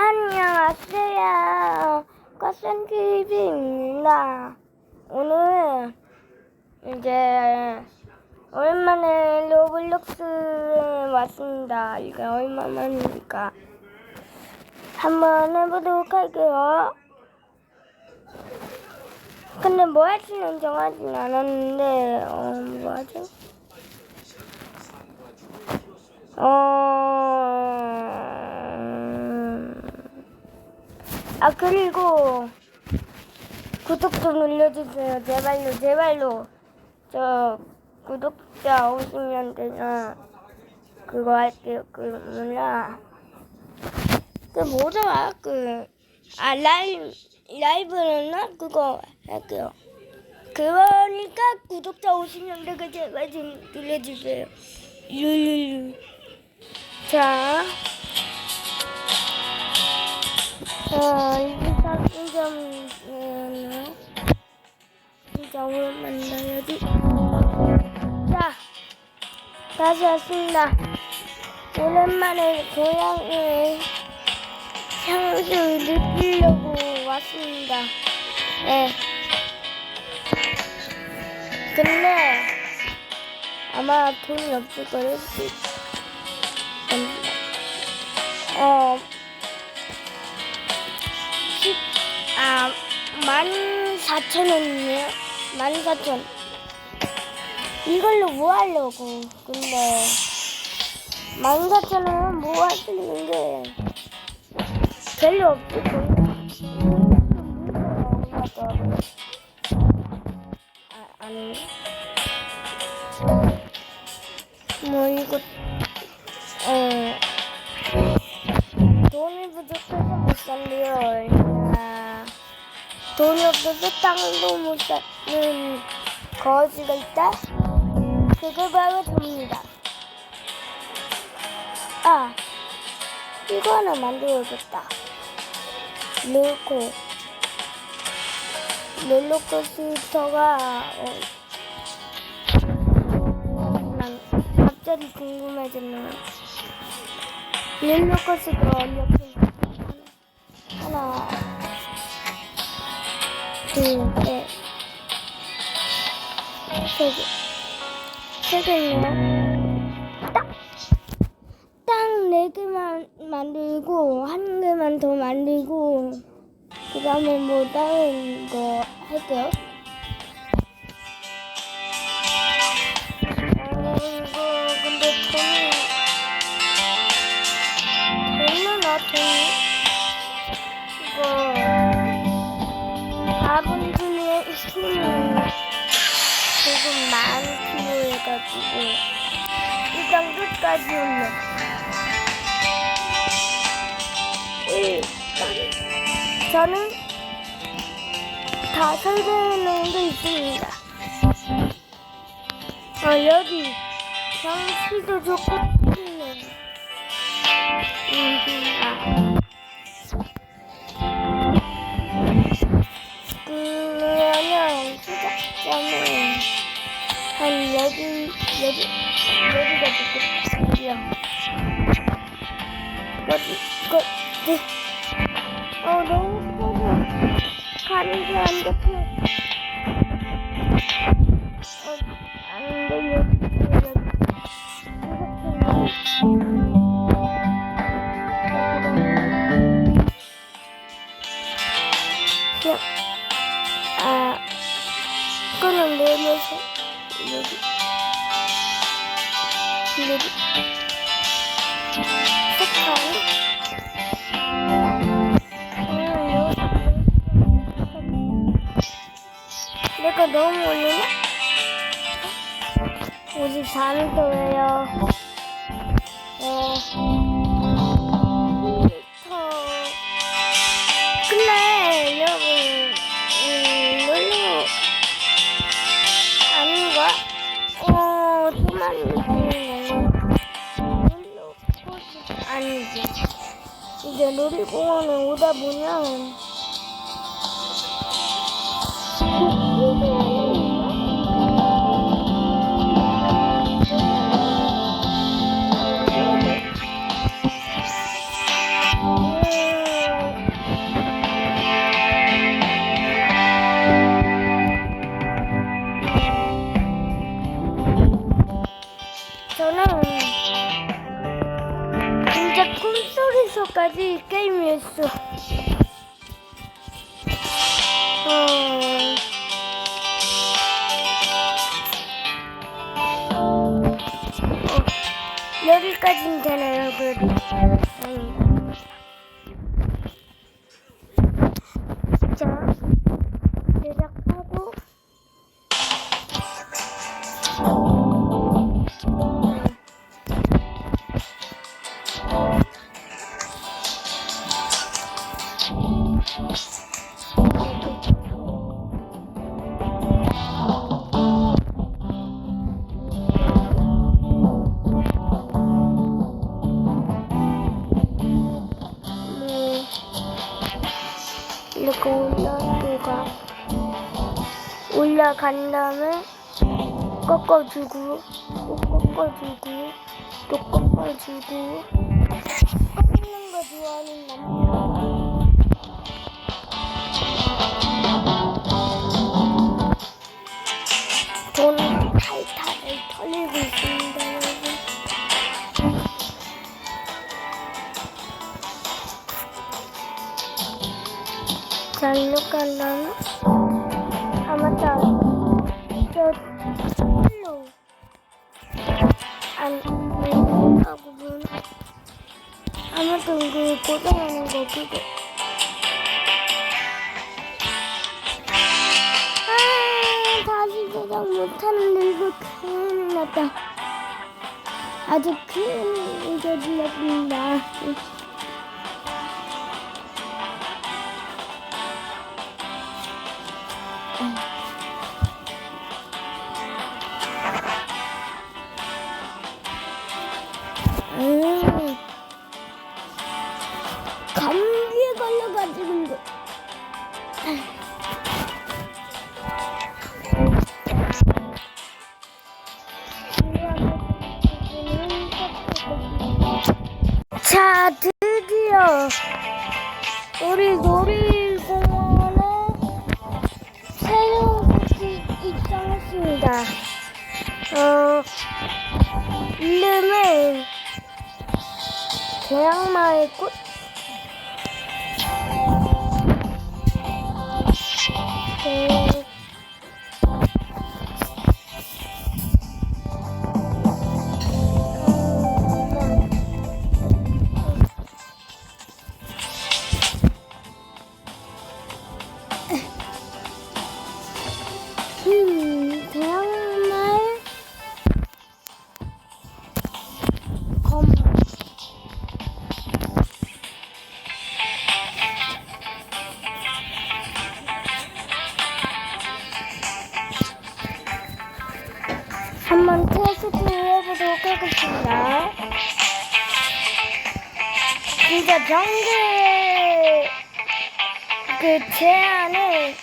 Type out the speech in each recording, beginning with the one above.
안녕하세요. 과센TV입니다. 오늘 이제 오랜만에 로블록스 왔습니다. 이게 얼마만입니까? 한번 해보도록 할게요. 근데 뭐 할지는 정하진 않았는데, 어, 뭐 하지? 어, 아, 그리고, 구독 좀 눌러주세요. 제발로, 제발로. 저, 구독자 50명 되면, 그거 할게요. 그, 뭐냐. 그, 뭐더라, 그, 아, 라이브, 라이브였나? 그거 할게요. 그러니까 구독자 50명 되게 제발 좀 눌러주세요. 룰루루. 자. 자, 일단 좀, 음, 진짜 오랜만이다, 여기. 자, 다시 왔습니다. 오랜만에 고향의 향수를 느끼려고 왔습니다. 네. 근데, 아마 돈이 없을 거예요. 어, 아, 만 사천 원이요? 만 사천. 이걸로 뭐 하려고. 근데, 만 사천 원은 뭐 있는 게 별로 없을 거예요. 아, 아니. 뭐 이거 어 돈이 부족해서 못 살래요. 아, 돈이 없어서 땅도 못 사는 거지가 있다. 그게 바로 돈입니다. 아 이거 하나 만들어줬다. 넣고 롤러코스터가 어, 난 갑자기 궁금해졌네요. 롤러코스터 이렇게 하나, 둘, 셋, 세 개, 세 개네요. 딱, 딱네 개만 만들고 한 개만 더 만들고 그 다음에 뭐 다른 거 할게요. 4분 중에 있으면 조금 많이 필요해가지고 일단 끝까지 올려. 일단 저는 다 설계해 놓은 게 있습니다. 어, 여기 경치도 좋고 음, 아. 한 여기 여기 여기가 좋겠다. 여기요. 여기 이거 네. 어 너무 커서 가는 게안 잡혀. 어, 안 돼, 여기, 여기. 이렇게. 아, 이거는 내려서, 여기. 여기. 색깔. 음, 여기. 내가 너무 올리나? 54m예요. 이제 놀이공원에 오다 보면 저는 기서까지 게임이었어. 어... 어, 여기까지는 되네요, 그래도. 다행 다음에 꺾어주고 또 꺾어주고 또 꺾어주고. 꺾는 거 좋아하는 남자. 돈 탈탈을 털리고 있습니다 여러분. 자 이렇게 한 다음에 아 맞다 안 하고 보면 아무튼 그 고정하는 거 그거 아 다시 저장 못하는데 이거 큰일 났다. 아주 큰 일이 났습니다 우리 놀이공원에 새로운 곳이 입장했습니다. 어 이름은 대양마을 꽃. 네. 제안을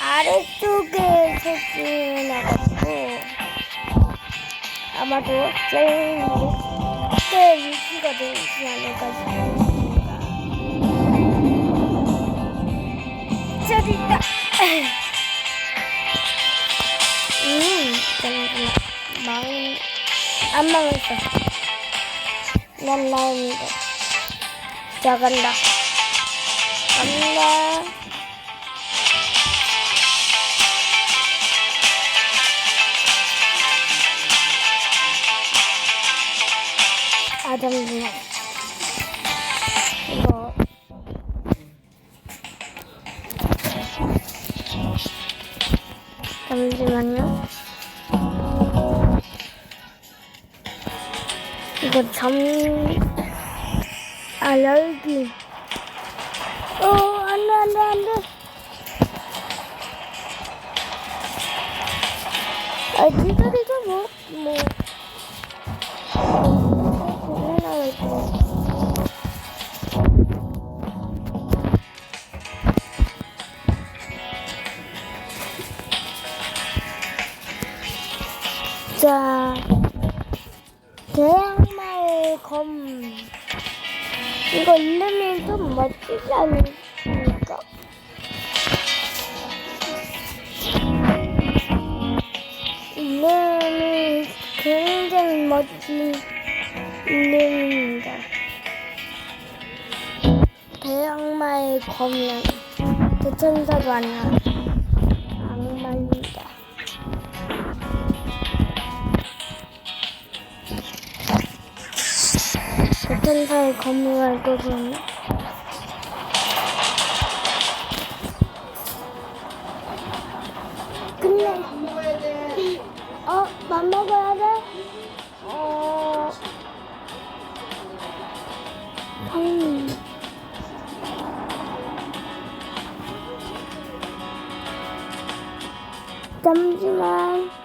아래쪽에 설치해놔가지고 아마도 제일 높게 유지가 되지 않을까 싶습니다. 저기 있다! 음, 잠깐만. 망, 안 망했어. 난 나옵니다. 자, 간다. 간다. 잠시만. 이거. 잠시만요. 이거 잠, 아, 열기. 어, 안 돼, 안 돼, 안 돼. 아, 기다리자, 뭐, 뭐. 대양마을 검. 이거 이름이 좀 멋지지 않습니까? 이름이 굉장히 멋진 이름입니다. 대천사의 검은 대천사도 아니야 악마입 니다. 대천사의 검을 끄고는 근데 어? 맘 먹어야 돼? 어... 음. 잠시만